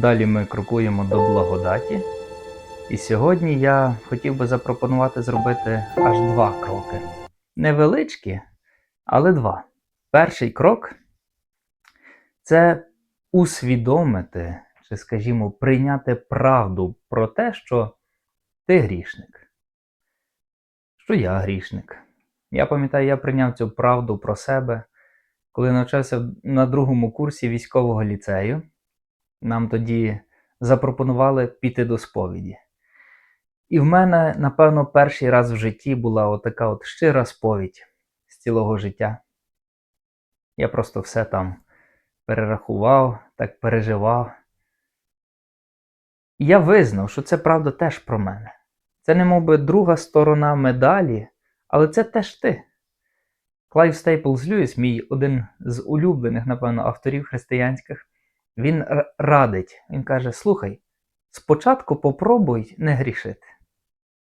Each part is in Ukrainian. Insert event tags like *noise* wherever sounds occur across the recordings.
Далі ми крокуємо до благодаті. І сьогодні я хотів би запропонувати зробити аж два кроки. Невеличкі, але два. Перший крок це усвідомити, чи, скажімо, прийняти правду про те, що ти грішник. Що я грішник. Я пам'ятаю, я прийняв цю правду про себе, коли навчався на другому курсі військового ліцею. Нам тоді запропонували піти до сповіді. І в мене, напевно, перший раз в житті була отака от щира сповідь з цілого життя. Я просто все там перерахував, так переживав. І я визнав, що це правда теж про мене. Це не мов би друга сторона медалі, але це теж ти. Клайв Стейплз Льюіс, мій один з улюблених, напевно, авторів християнських, він радить, він каже: слухай, спочатку попробуй не грішити.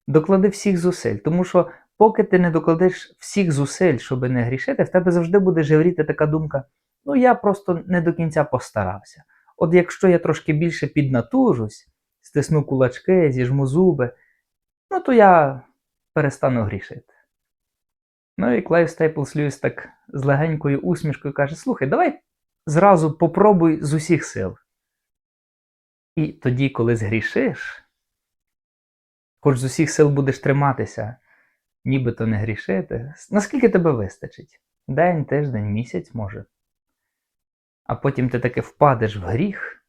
Доклади всіх зусиль, тому що поки ти не докладеш всіх зусиль, щоб не грішити, в тебе завжди буде живріти така думка: ну я просто не до кінця постарався. От якщо я трошки більше піднатужусь, стисну кулачки, зіжму зуби, ну то я перестану грішити. Ну і Клайв Стейплс Льюіс так з легенькою усмішкою каже: слухай, давай зразу попробуй з усіх сил. І тоді, коли згрішиш, хоч з усіх сил будеш триматися, нібито не грішити, наскільки тебе вистачить? День, тиждень, місяць може. А потім ти таки впадеш в гріх.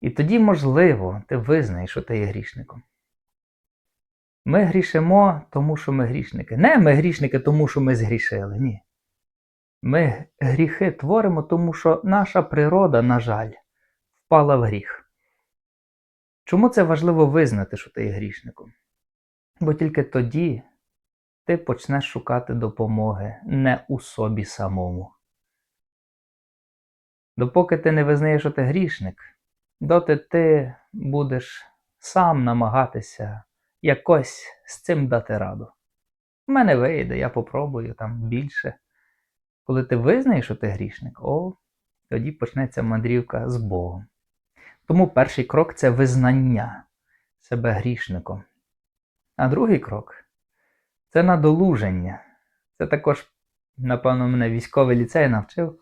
І тоді, можливо, ти визнаєш, що ти є грішником. Ми грішимо, тому що ми грішники. Не ми грішники, тому що ми згрішили. Ні. Ми гріхи творимо, тому що наша природа, на жаль, впала в гріх. Чому це важливо визнати, що ти є грішником? Бо тільки тоді ти почнеш шукати допомоги не у собі самому. Допоки ти не визнаєш, що ти грішник, доти ти будеш сам намагатися якось з цим дати раду. У мене вийде, я попробую там більше. Коли ти визнаєш, що ти грішник, о, тоді почнеться мандрівка з Богом. Тому перший крок це визнання себе грішником. А другий крок це надолуження. Це також, напевно, мене військовий ліцей навчив.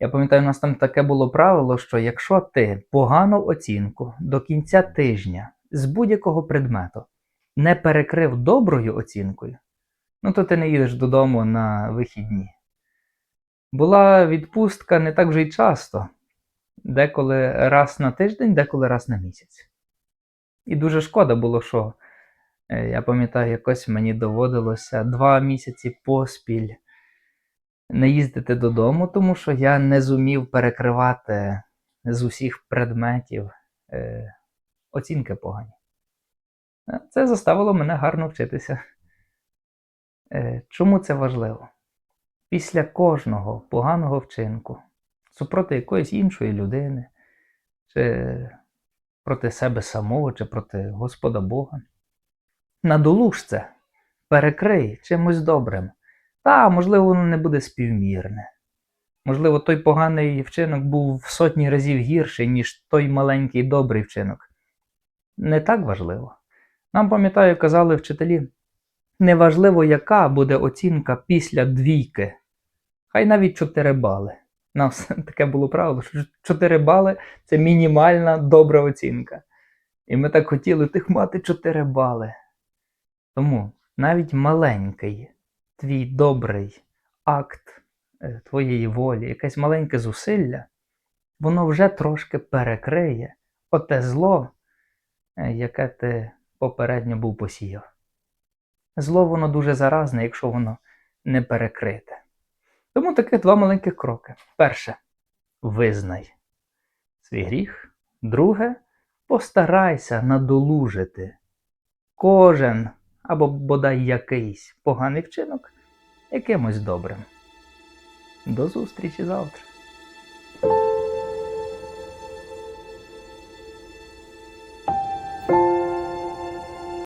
Я пам'ятаю, у нас там таке було правило, що якщо ти погану оцінку до кінця тижня з будь-якого предмету не перекрив доброю оцінкою, ну то ти не їдеш додому на вихідні. Була відпустка не так вже й часто, деколи раз на тиждень, деколи раз на місяць. І дуже шкода було, що е, я пам'ятаю, якось мені доводилося два місяці поспіль не їздити додому, тому що я не зумів перекривати з усіх предметів е, оцінки погані. Е, Це заставило мене гарно вчитися. Е, Чому це важливо? Після кожного поганого вчинку супроти якоїсь іншої людини, чи проти себе самого, чи проти Господа Бога. Надолуж перекрий чимось добрим. Та, можливо, воно не буде співмірне. Можливо, той поганий вчинок був в сотні разів гірший, ніж той маленький добрий вчинок. Не так важливо. Нам, пам'ятаю, казали вчителі, неважливо, яка буде оцінка після двійки, хай навіть 4 бали. У нас *laughs* таке було правило, що 4 бали це мінімальна добра оцінка. І ми так хотіли тих мати 4 бали. Тому навіть маленький твій добрий акт е, твоєї волі, якесь маленьке зусилля, воно вже трошки перекриє оте зло, е, яке ти попередньо був посіяв. Зло воно дуже заразне, якщо воно не перекрите. Тому таких два маленьких кроки. Перше, визнай свій гріх. Друге, постарайся надолужити кожен або бодай якийсь поганий вчинок якимось добрим. До зустрічі завтра.